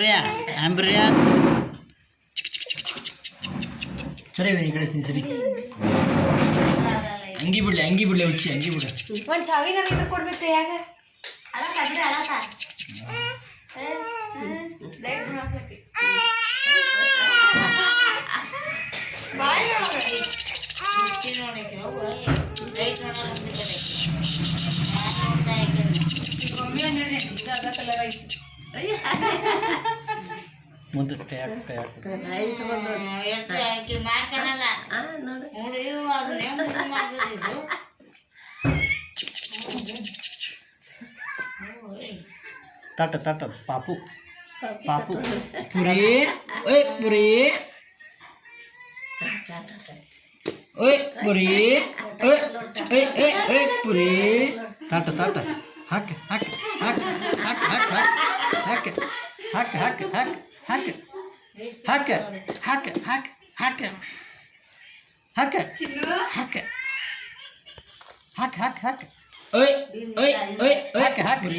ಆಂಬ್ರಿಯಾ ಆಂಬ್ರಿಯಾ. ಸರಿ ಈ ಕಡೆ ಸರಿ, ಸರಿ. ಅಂಗಿ ಬಿಡ್ಲಿ ಅಂಗಿ ಬಿಡ್ಲಿ ಹುಚ್ಚಿ ಅಂಗಿ ಬಿಡ. ಒಂದು ಚಾವಿ ನನಗೆ ಕೊಡ್ಬೇಕು ಯಾಕ ಕಲರ್ ಐತಿ ಮುಂದೆ ಕೈಯಾಕ ಕೈಯಾಕ ಮಾಡ್ಕನಲ್ಲ ನೋಡು ನೋಡಿ ಅದನ್ನ ಹೆಂಗ್ ಮಾಡ್ತಿದ್ದು ತಟ್ಟ ತಟ್ಟ ಪಾಪು ಪಾಪು ಪುರಿ ಓಯ್ ಪುರಿ ಓಯ್ ಪುರಿ ಓಯ್ ಓಯ್ ಓಯ್ ಓಯ್ ಪುರಿ ತಟ್ಟ ತಟ್ಟ ಹಾಕ ಹಾಕ ಹಾಕ ಹಾಕ ಹಾಕ ಹಾಕ ಹಾಕ ಹಾಕ ಹಾಕ ಹಾಕ ಹಾಕ ಹಾಕ ಹಾಕ ಹಾಕ ಹಾಕ ಹಾಕ ಹಾಕ ಹಾಕ ಹಾಕ ಓಯ್ ಓಯ್ ಓಯ್ ಓಯ್ ಹಾಕ ಹಾಕ ಪುರಿ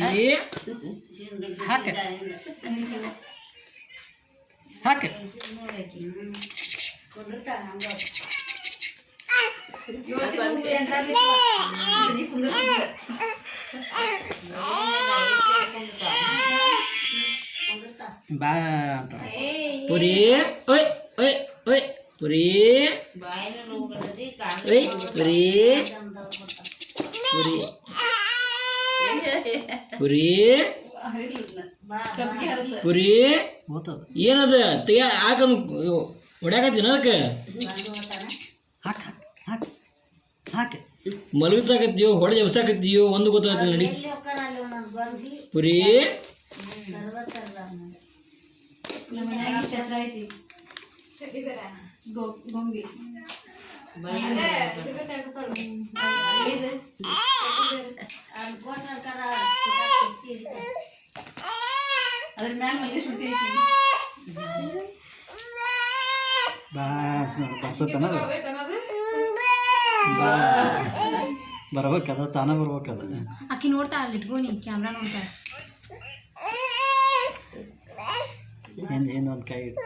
ಹಾಕ ಹಾಕ ಬಾ ಪುರಿ. ಓಯ್ ಓಯ್ ಓಯ್ ಪುರಿ. ಓಯ್ ಪುರಿ. ಪುರಿ. ಪುರಿ. ಪುರಿ. ಏನದ? ತೆಗ ಹಾಕನ್ ಹೊಡ್ಯಾಕತ್ತೀನಿ ಅದಕ್ಕೆ? ಹಾಕ ಹಾಕ ಹಾಕ ಮಲಗಿಸಾಕತ್ತೀಯೋ ಹೊಡೆ ಎಬ್ಸಾಕತ್ತೀಯೋ ಒಂದು ಗೊತ್ತಾಗ್ತಿಲ್ಲ ನಡಿ. ಪುರಿ. ನಮ್ಮ ಮನ್ಯಾಗ ಇಷ್ಟ ಹತ್ರ ಐತಿ. ಗೊ- ಗೊಂಬಿ. ಅದ್ರ ಮ್ಯಾಲ ಮಲ್ಗೆ ಬಾ ಬರ್ಬೇಕದ ತಾನ ಬರ್ಬೇಕದ. ಆಕಿ ನೋಡ್ತಾ ಅಲ್ಲಿ ನೀ ಕ್ಯಾಮ್ರಾ ನೋಡ್ತಾ ಹಿಂದ್ ಹಿಂದ್ ಒಂದು ಕೈ ಇಟ್ಟು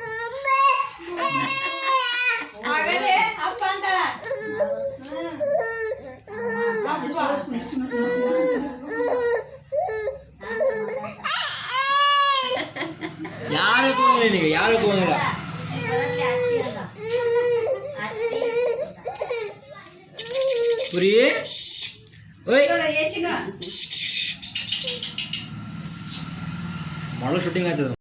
ಯಾರು ತಗೊಂಡಿಲ್ಲ ನಿನಗೆ ಯಾರು ತಗೊಂಡಿಲ್ಲ ಪುರಿ ಓಯ್ ಮಾಡೋ ಶೂಟಿಂಗ್ ಆಯ್ತದ